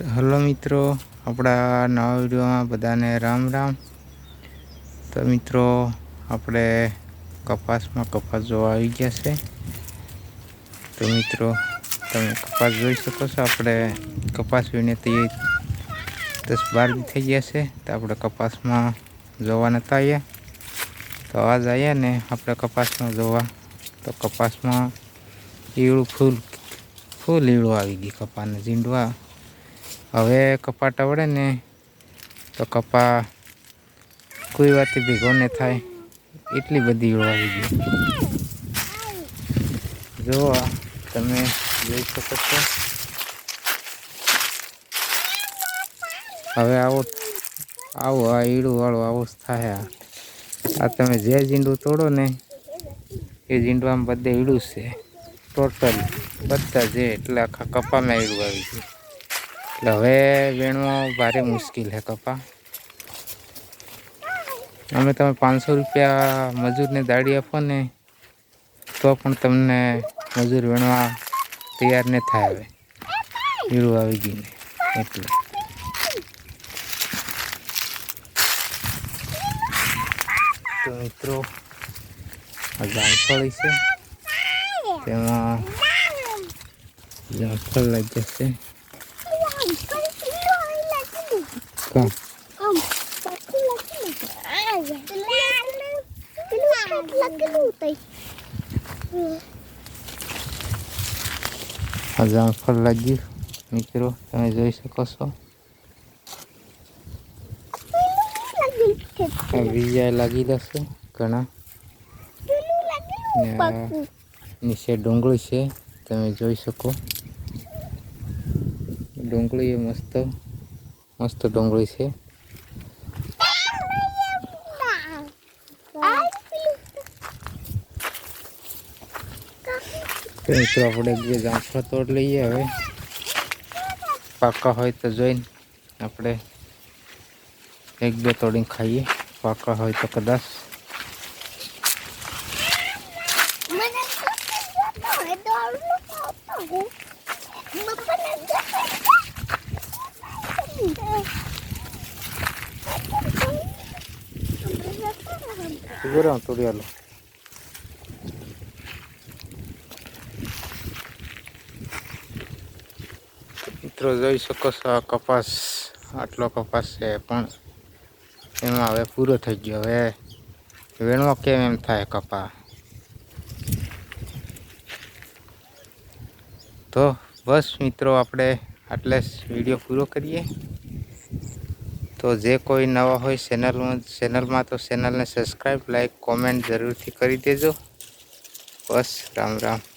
તો હલો મિત્રો, આપણા નવા વિડીયોમાં બધાને રામ રામ. તો મિત્રો, આપણે કપાસમાં કપાસ જોવા આવી ગયા છે. તો મિત્રો, તમે કપાસ જોઈ શકો છો. આપણે કપાસ વીણે તે દસ બાર દી થઈ ગયા છે. તો આપણે કપાસમાં જોવા નતા આવ્યા તો આજ આવ્યા ને આપણે કપાસમાં જોવા. તો કપાસમાં ઈળું ફૂલ ફૂલ ઈળું આવી ગઈ કપાને ઝીંડવા. હવે કપા ટવડે ને તો કપા કોઈ વાતે ભેગો ને થાય. એટલી બધી આવી ગઈ. જુઓ તમે જોઈ શકો છો. હવે આવો આવો આ ઈડું વાળું આવું જ થાય આ. તમે જે ઝીંડું તોડો ને, એ ઝીંડવામાં બધે ઈડું છે. ટોટલ બધા જે એટલે આખા કપામાં ઈડું આવી ગયું. એટલે હવે વેણવા ભારે મુશ્કેલ છે કપા. અમે તમે પાંચસો રૂપિયા મજૂરને દાડી આપો ને, તો પણ તમને મજૂર વેણવા તૈયાર ને થાય હવે. ઈડું આવી ગયું એટલે. તો મિત્રો જામફળી છે તેમાં જામફળ લાગી જશે કાં આ જામફળ લાગ્યું મિત્રો તમે જોઈ શકો છો. બીજા લાગી જશે ઘણા. નીચે ડુંગળી છે તમે જોઈ શકો. ડુંગળી એ મસ્ત મસ્ત ડુંગળી છે તો મિત્રો આપણે બે જામફળ તોડ લઈએ હવે પાકા હોય તો જોઈને આપણે એક બે તોડીને ખાઈએ પાકા હોય તો કદાચ રહો તોડી મિત્રો જોઈ શકો છો આ કપાસ આટલો કપાસ છે પણ એમાં હવે પૂરો થઈ ગયો હવે વેણો કેમ એમ થાય કપા તો બસ મિત્રો આપણે આટલે વીડિયો પૂરો કરીએ તો જે કોઈ નવા હોય ચેનલમાં ચેનલમાં તો ચેનલને સબસ્ક્રાઈબ લાઈક કોમેન્ટ જરૂરથી કરી દેજો. બસ રામ રામ.